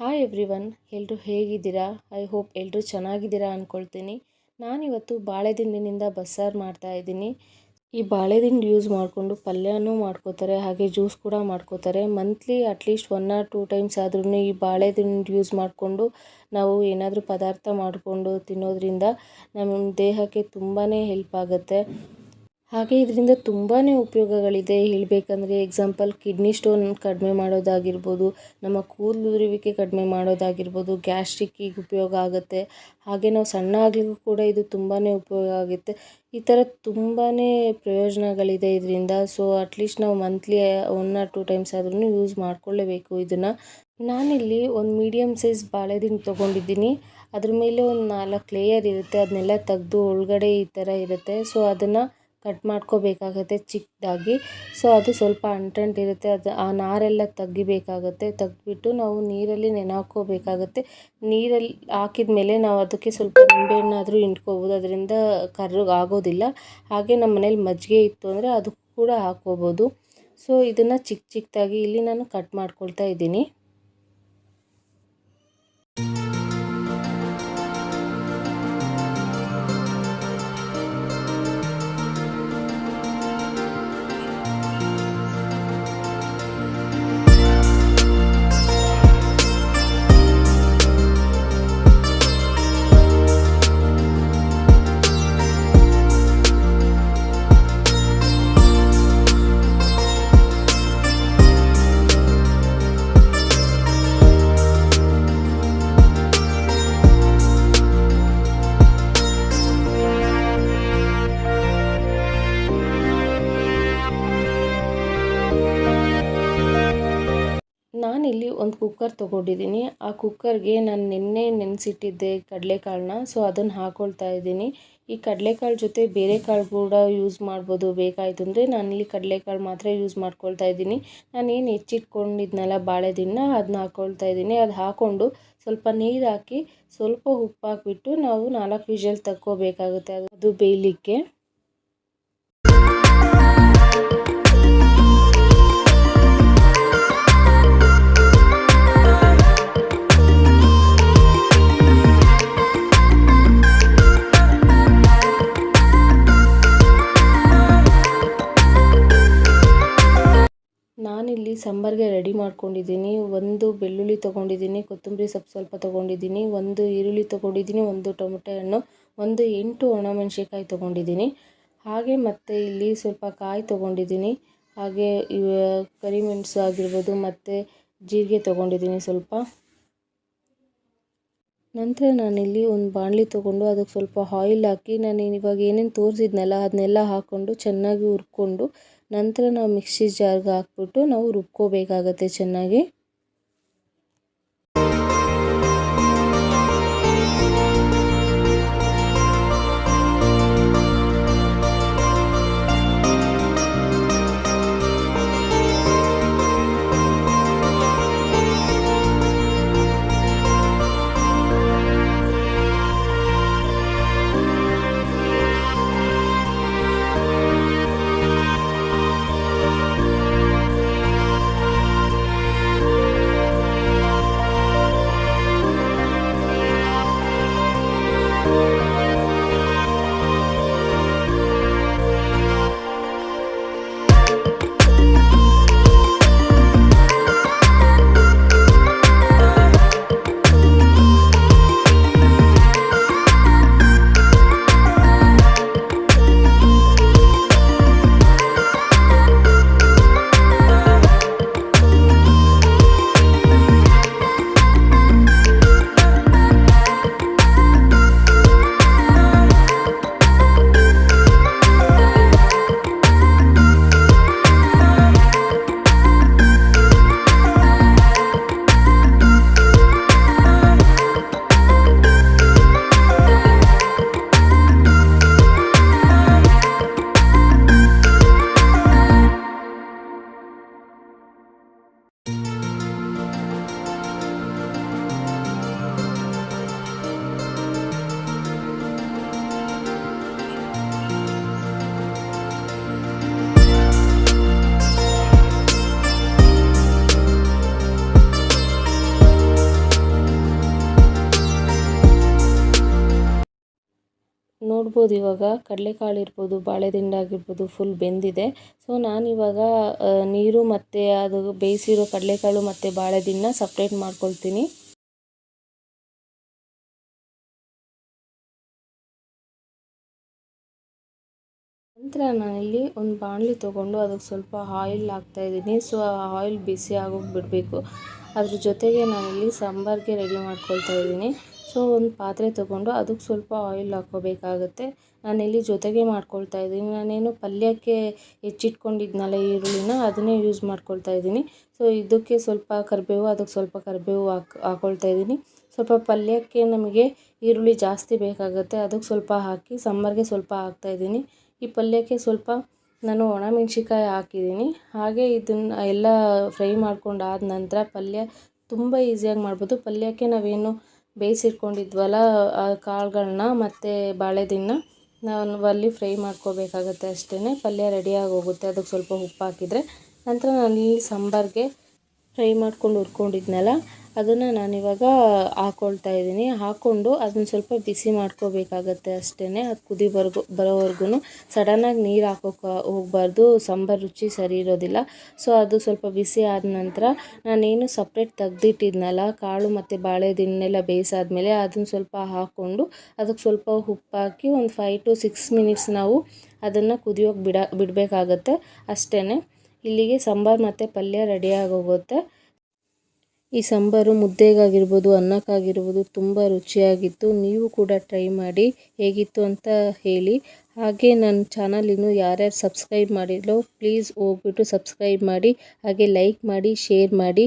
Hi everyone ಎಲ್ಲರೂ ಹೇಗಿದ್ದೀರಾ? I hope ಎಲ್ಲರೂ ಚೆನ್ನಾಗಿದ್ದೀರಾ ಅಂದ್ಕೊಳ್ತೀನಿ ನಾನಿವತ್ತು ಬಾಳೆದಿಂಡಿನಿಂದ ಬಸ್ಸಾರು ಮಾಡ್ತಾ ಇದ್ದೀನಿ. ಈ ಬಾಳೆದಿಂಡು ಯೂಸ್ ಮಾಡಿಕೊಂಡು ಪಲ್ಯನೂ ಮಾಡ್ಕೋತಾರೆ, ಹಾಗೆ ಜ್ಯೂಸ್ ಕೂಡ ಮಾಡ್ಕೋತಾರೆ. Monthly at least one or two times ಆದ್ರೂ ಈ ಬಾಳೆದಿಂಡು ಯೂಸ್ ಮಾಡಿಕೊಂಡು ನಾವು ಏನಾದರೂ ಪದಾರ್ಥ ಮಾಡಿಕೊಂಡು ತಿನ್ನೋದ್ರಿಂದ ನಮ್ಮ ದೇಹಕ್ಕೆ ತುಂಬಾ ಹೆಲ್ಪ್ ಆಗುತ್ತೆ. ಹಾಗೆ ಇದರಿಂದ ತುಂಬಾ ಉಪಯೋಗಗಳಿದೆ. ಹೇಳಬೇಕಂದ್ರೆ ಎಕ್ಸಾಂಪಲ್ ಕಿಡ್ನಿ ಸ್ಟೋನ್ ಕಡಿಮೆ ಮಾಡೋದಾಗಿರ್ಬೋದು, ನಮ್ಮ ಕೂದಲು ಕಡಿಮೆ ಮಾಡೋದಾಗಿರ್ಬೋದು ಗ್ಯಾಸ್ಟ್ರಿಕ್ಕಿಗೆ ಉಪಯೋಗ ಆಗುತ್ತೆ. ಹಾಗೆ ನಾವು ಸಣ್ಣ ಆಗ್ಲಿಕ್ಕೂ ಕೂಡ ಇದು ತುಂಬಾ ಉಪಯೋಗ ಆಗುತ್ತೆ. ಈ ಥರ ತುಂಬಾ ಪ್ರಯೋಜನಗಳಿದೆ ಇದರಿಂದ. ಸೊ ಅಟ್ಲೀಸ್ಟ್ ನಾವು monthly one or two times ಆದ್ರೂ ಯೂಸ್ ಮಾಡಿಕೊಳ್ಳೇಬೇಕು ಇದನ್ನು. ನಾನಿಲ್ಲಿ ಒಂದು ಮೀಡಿಯಮ್ ಸೈಜ್ ಬಾಳೆದಿಂಡು ತೊಗೊಂಡಿದ್ದೀನಿ. ಅದ್ರ ಮೇಲೆ ಒಂದು ನಾಲ್ಕು ಲೇಯರ್ ಇರುತ್ತೆ. ಅದನ್ನೆಲ್ಲ ತೆಗೆದು ಒಳಗಡೆ ಈ ಥರ ಇರುತ್ತೆ. ಸೊ ಅದನ್ನು ಕಟ್ ಮಾಡ್ಕೋಬೇಕಾಗುತ್ತೆ ಚಿಕ್ಕದಾಗಿ. ಸೊ ಅದು ಸ್ವಲ್ಪ ಅಂಟಂಟಿರುತ್ತೆ ಅದು ಆ ನಾರೆಲ್ಲ ತೆಗಿಬೇಕಾಗುತ್ತೆ ತೆಗೆದ್ಬಿಟ್ಟು ನಾವು ನೀರಲ್ಲಿ ನೆನೆ ನೀರಲ್ಲಿ ಹಾಕಿದ ಮೇಲೆ ನಾವು ಅದಕ್ಕೆ ಸ್ವಲ್ಪ ನಿಂಬೆಹಣ್ಣಾದರೂ ಹಿಂಡ್ಕೋಬೋದು. ಅದರಿಂದ ಕರ್ರಗೆ ಆಗೋದಿಲ್ಲ. ಹಾಗೆ ನಮ್ಮ ಮನೇಲಿ ಮಜ್ಜಿಗೆ ಇತ್ತು ಅಂದರೆ ಅದು ಕೂಡ ಹಾಕ್ಕೋಬೋದು. ಸೊ ಇದನ್ನು ಚಿಕ್ಕ ಚಿಕ್ಕದಾಗಿ ಇಲ್ಲಿ ನಾನು ಕಟ್ ಮಾಡ್ಕೊಳ್ತಾ ಇದ್ದೀನಿ. ನಾನಿಲ್ಲಿ ಒಂದು ಕುಕ್ಕರ್ ತೊಗೊಂಡಿದ್ದೀನಿ. ಆ ಕುಕ್ಕರ್ಗೆ ನಾನು ನಿನ್ನೆ ನೆನೆಸಿಟ್ಟಿದ್ದೆ ಕಡಲೆಕಾಳನ್ನ ಸೊ ಅದನ್ನು ಹಾಕ್ಕೊಳ್ತಾ ಇದ್ದೀನಿ. ಈ ಕಡಲೆಕಾಳು ಜೊತೆ ಬೇರೆ ಕಾಳು ಕೂಡ ಯೂಸ್ ಮಾಡ್ಬೋದು. ಬೇಕಾಯಿತು ಅಂದರೆ ನಾನಿಲ್ಲಿ ಕಡಲೆಕಾಳು ಮಾತ್ರ ಯೂಸ್ ಮಾಡ್ಕೊಳ್ತಾ ಇದ್ದೀನಿ. ನಾನೇನು ಹೆಚ್ಚಿಟ್ಕೊಂಡಿದ್ನಲ್ಲ ಬಾಳೆದಿನ ಅದನ್ನ ಹಾಕ್ಕೊಳ್ತಾ ಇದ್ದೀನಿ. ಅದು ಹಾಕ್ಕೊಂಡು ಸ್ವಲ್ಪ ನೀರು ಹಾಕಿ ಸ್ವಲ್ಪ ಉಪ್ಪು ಹಾಕಿಬಿಟ್ಟು ನಾವು ನಾಲ್ಕು ವಿಷಲ್ ತಕ್ಕೋಬೇಕಾಗುತ್ತೆ ಅದು ಬೇಯಲಿಕ್ಕೆ. ನಾನಿಲ್ಲಿ ಸಾಂಬಾರಿಗೆ ರೆಡಿ ಮಾಡ್ಕೊಂಡಿದ್ದೀನಿ. ಒಂದು ಬೆಳ್ಳುಳ್ಳಿ ತೊಗೊಂಡಿದ್ದೀನಿ, ಕೊತ್ತಂಬರಿ ಸೊಪ್ಪು ಸ್ವಲ್ಪ ತೊಗೊಂಡಿದ್ದೀನಿ, ಒಂದು ಈರುಳ್ಳಿ ತೊಗೊಂಡಿದ್ದೀನಿ, ಒಂದು ಟೊಮೆಟೊ ಹಣ್ಣು, ಒಂದು ಎಂಟು ಒಣಮೆಣಸಿಕಾಯಿ ತೊಗೊಂಡಿದ್ದೀನಿ. ಹಾಗೆ ಮತ್ತು ಇಲ್ಲಿ ಸ್ವಲ್ಪ ಕಾಯಿ ತೊಗೊಂಡಿದ್ದೀನಿ. ಹಾಗೆ ಕರಿಮೆಣಸು ಆಗಿರ್ಬೋದು, ಮತ್ತು ಜೀರಿಗೆ ತೊಗೊಂಡಿದ್ದೀನಿ ಸ್ವಲ್ಪ. ನಂತರ ನಾನಿಲ್ಲಿ ಒಂದು ಬಾಣಲಿ ತೊಗೊಂಡು ಅದಕ್ಕೆ ಸ್ವಲ್ಪ ಆಯಿಲ್ ಹಾಕಿ ನಾನು ಇವಾಗ ಏನೇನು ತೋರಿಸಿದ್ನಲ್ಲ, ಅದನ್ನೆಲ್ಲ ಹಾಕ್ಕೊಂಡು ಚೆನ್ನಾಗಿ ಹುರ್ಕೊಂಡು ನಂತರ ನಾವು ಮಿಕ್ಸಿ ಜಾರ್ಗೆ ಹಾಕ್ಬಿಟ್ಟು ನಾವು ರುಬ್ಕೋಬೇಕಾಗತ್ತೆ ಚೆನ್ನಾಗಿ. ನೋಡ್ಬೋದು ಇವಾಗ ಕಡಲೆಕಾಳು ಇರ್ಬೋದು ಬಾಳೆದಿಂಡಾಗಿರ್ಬೋದು ಫುಲ್ ಬೆಂದಿದೆ. ಸೊ ನಾನಿವಾಗ ನೀರು ಮತ್ತು ಅದು ಬೇಯಿಸಿರೋ ಕಡಲೆಕಾಳು ಮತ್ತು ಬಾಳೆದಿಂಡನ್ನ ಸಪ್ರೇಟ್ ಮಾಡ್ಕೊಳ್ತೀನಿ. ನಂತರ ನಾನಿಲ್ಲಿ ಒಂದು ಬಾಣಲಿ ತೊಗೊಂಡು ಅದಕ್ಕೆ ಸ್ವಲ್ಪ ಆಯಿಲ್ ಹಾಕ್ತಾಯಿದ್ದೀನಿ ಸೊ ಆ ಆಯಿಲ್ ಬಿಸಿ ಆಗೋಗಿ ಬಿಡಬೇಕು ಅದ್ರ ಜೊತೆಗೆ ನಾನಿಲ್ಲಿ ಸಾಂಬಾರಿಗೆ ರೆಡಿ ಮಾಡ್ಕೊಳ್ತಾ ಇದ್ದೀನಿ. ಸೊ ಒಂದು ಪಾತ್ರೆ ತೊಗೊಂಡು ಅದಕ್ಕೆ ಸ್ವಲ್ಪ ಆಯಿಲ್ ಹಾಕ್ಕೋಬೇಕಾಗತ್ತೆ. ನಾನಿಲ್ಲಿ ಜೊತೆಗೆ ಮಾಡ್ಕೊಳ್ತಾ ಇದ್ದೀನಿ. ನಾನೇನು ಪಲ್ಯಕ್ಕೆ ಹೆಚ್ಚಿಟ್ಕೊಂಡಿದ್ನಲ್ಲ ಈರುಳ್ಳಿನ ಅದನ್ನೇ ಯೂಸ್ ಮಾಡ್ಕೊಳ್ತಾ ಇದ್ದೀನಿ. ಸೊ ಇದಕ್ಕೆ ಸ್ವಲ್ಪ ಕರಿಬೇವು ಅದಕ್ಕೆ ಸ್ವಲ್ಪ ಕರಿಬೇವು ಹಾಕ್ ಇದ್ದೀನಿ. ಸ್ವಲ್ಪ ಪಲ್ಯಕ್ಕೆ ನಮಗೆ ಈರುಳ್ಳಿ ಜಾಸ್ತಿ ಬೇಕಾಗುತ್ತೆ. ಅದಕ್ಕೆ ಸ್ವಲ್ಪ ಹಾಕಿ ಸಾಂಬಾರಿಗೆ ಸ್ವಲ್ಪ ಹಾಕ್ತಾ ಇದ್ದೀನಿ. ಈ ಪಲ್ಯಕ್ಕೆ ಸ್ವಲ್ಪ ನಾನು ಒಣಮೆಣ್ಸಿಕಾಯಿ ಹಾಕಿದ್ದೀನಿ. ಹಾಗೆ ಇದನ್ನು ಎಲ್ಲ ಫ್ರೈ ಮಾಡ್ಕೊಂಡು ಆದ ನಂತರ ಪಲ್ಯ ತುಂಬ ಈಸಿಯಾಗಿ ಮಾಡ್ಬೋದು. ಪಲ್ಯಕ್ಕೆ ನಾವೇನು ಬೇಯಿಸಿಟ್ಕೊಂಡಿದ್ವಲ್ಲ ಆ ಕಾಳುಗಳನ್ನ ಮತ್ತು ಬಾಳೆದಿನ್ನ ನಾನು ಅಲ್ಲಿ ಫ್ರೈ ಮಾಡ್ಕೋಬೇಕಾಗತ್ತೆ ಅಷ್ಟೇ ಪಲ್ಯ ರೆಡಿಯಾಗಿ ಹೋಗುತ್ತೆ ಅದಕ್ಕೆ ಸ್ವಲ್ಪ ಉಪ್ಪು ಹಾಕಿದರೆ. ನಂತರ ನಾನು ಈ ಸಾಂಬಾರಿಗೆ ಫ್ರೈ ಮಾಡ್ಕೊಂಡು ಹುರ್ಕೊಂಡಿದ್ನಲ್ಲ, ಅದನ್ನು ನಾನಿವಾಗ ಹಾಕ್ಕೊಳ್ತಾ ಇದ್ದೀನಿ. ಹಾಕ್ಕೊಂಡು ಅದನ್ನು ಸ್ವಲ್ಪ ಬಿಸಿ ಮಾಡ್ಕೋಬೇಕಾಗತ್ತೆ ಅಷ್ಟೇ ಅದು ಕುದಿ ಬರ್ಗು ಬರೋವರೆಗೂ ಸಡನ್ನಾಗಿ ನೀರು ಹಾಕೋಕೆ ಹೋಗಬಾರ್ದು, ಸಾಂಬಾರು ರುಚಿ ಸರಿ ಇರೋದಿಲ್ಲ. ಸೊ ಅದು ಸ್ವಲ್ಪ ಬಿಸಿ ಆದ ನಂತರ ನಾನೇನು ಸಪ್ರೇಟ್ ತೆಗ್ದಿಟ್ಟಿದ್ನಲ್ಲ, ಕಾಳು ಮತ್ತು ಬೇಯಿಸಾದ ಬೇಯಿಸಾದ್ಮೇಲೆ ಅದನ್ನು ಸ್ವಲ್ಪ ಹಾಕ್ಕೊಂಡು ಅದಕ್ಕೆ ಸ್ವಲ್ಪ ಉಪ್ಪಾಕಿ ಒಂದು ಫೈವ್ ಟು ಸಿಕ್ಸ್ ಮಿನಿಟ್ಸ್ ನಾವು ಅದನ್ನು ಕುದಿಯೋಕೆ ಬಿಡ ಬಿಡಬೇಕಾಗತ್ತೆ ಅಷ್ಟೇ ಇಲ್ಲಿಗೆ ಸಾಂಬಾರು ಮತ್ತು ಪಲ್ಯ ರೆಡಿಯಾಗೋಗುತ್ತೆ. ಈ ಸಾಂಬಾರು ಮುದ್ದೆಗಾಗಿರ್ಬೋದು, ಅನ್ನಕ್ಕಾಗಿರ್ಬೋದು ತುಂಬ ರುಚಿಯಾಗಿತ್ತು. ನೀವು ಕೂಡ ಟ್ರೈ ಮಾಡಿ ಹೇಗಿತ್ತು ಅಂತ ಹೇಳಿ. ಹಾಗೆ ನನ್ನ ಚಾನಲ್ ಇನ್ನೂ ಯಾರ್ಯಾರು ಸಬ್ಸ್ಕ್ರೈಬ್ ಮಾಡಿಲ್ಲೋ ಪ್ಲೀಸ್ ಹೋಗ್ಬಿಟ್ಟು ಸಬ್ಸ್ಕ್ರೈಬ್ ಮಾಡಿ. ಹಾಗೆ ಲೈಕ್ ಮಾಡಿ ಶೇರ್ ಮಾಡಿ.